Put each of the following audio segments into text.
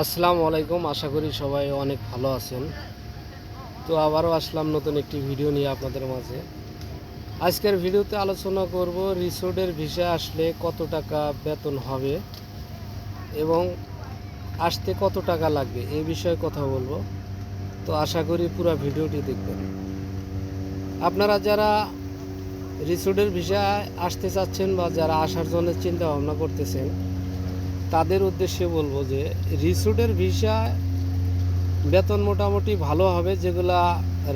আসসালামু আলাইকুম, আশা করি সবাই অনেক ভালো আছেন। তো আবারও আসলাম নতুন একটি ভিডিও নিয়ে আপনাদের মাঝে। আজকের ভিডিওতে আলোচনা করব রিসোর্টের ভিসা আসলে কত টাকা বেতন হবে এবং আসতে কত টাকা লাগবে এই বিষয়ে কথা বলব। তো আশা করি পুরো ভিডিওটি দেখবেন। আপনারা যারা রিসোর্টের ভিসা আসতে চাচ্ছেন বা যারা আসার জন্য চিন্তা ভাবনা করতেছেন তাদের উদ্দেশ্যে বলব যে রিসোর্টের ভিসা বেতন মোটামুটি ভালো হবে, যেগুলা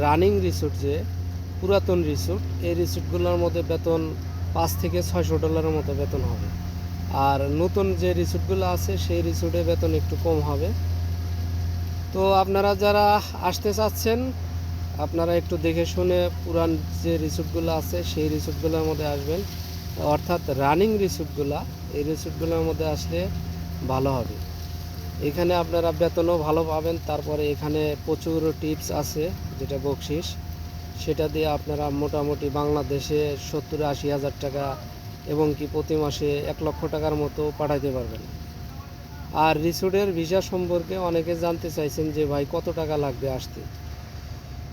রানিং রিসোর্ট যে পুরাতন রিসোর্ট, এই রিসোর্টগুলোর মধ্যে বেতন পাঁচ থেকে ছয়শো ডলারের মতো বেতন হবে। আর নতুন যে রিসোর্টগুলো আছে, সেই রিসোর্টে বেতন একটু কম হবে। তো আপনারা যারা আসতে চাচ্ছেন, আপনারা একটু দেখে শুনে পুরান যে রিসোর্টগুলো আছে, সেই রিসোর্টগুলোর মধ্যে আসবেন। অর্থাৎ রানিং রিসোর্টগুলো এই রিসোর্টগুলোর মধ্যে আসলে ভালো হবে। এখানে আপনারা বেতনও ভালো পাবেন, তারপরে এখানে প্রচুর টিপস আছে, যেটা বকশিস। সেটা দিয়ে আপনারা মোটামুটি বাংলাদেশে সত্তর আশি হাজার টাকা এবং কি প্রতি মাসে এক লক্ষ টাকার মতো পাঠাইতে পারবেন। আর রিসোর্টের ভিসা সম্পর্কে অনেকে জানতে চাইছেন যে, ভাই, কত টাকা লাগবে আসতে?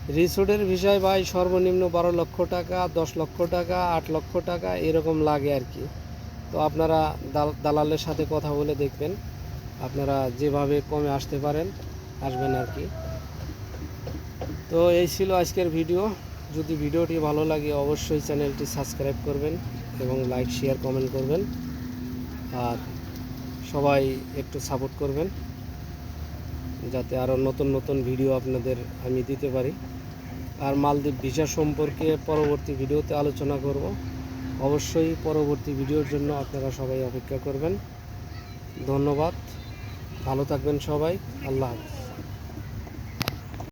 রিসোর্টের ভিসায় ভাই, সর্বনিম্ন বারো লক্ষ টাকা, দশ লক্ষ টাকা, আট লক্ষ টাকা, এরকম লাগে আর কি। তো আপনারা দাল- দালালের সাথে কথা বলে দেখবেন। আপনারা যেভাবে কমে আসতে পারেন, আসবেন আর কি। তো এই ছিল আজকের ভিডিও। যদি ভিডিওটি ভালো লাগে, অবশ্যই চ্যানেলটি সাবস্ক্রাইব করবেন এবং লাইক, শেয়ার, কমেন্ট করবেন। আর সবাই একটু সাপোর্ট করবেন। যাতে আরও নতুন নতুন ভিডিও আপনাদের আমি দিতে পারি। আর মালদ্বীপ ভিসা সম্পর্কে পরবর্তী ভিডিওতে আলোচনা করব। অবশ্যই পরবর্তী ভিডিওর জন্য আপনারা সবাই অপেক্ষা করবেন। ধন্যবাদ। ভালো থাকবেন সবাই। আল্লাহ হাফিজ।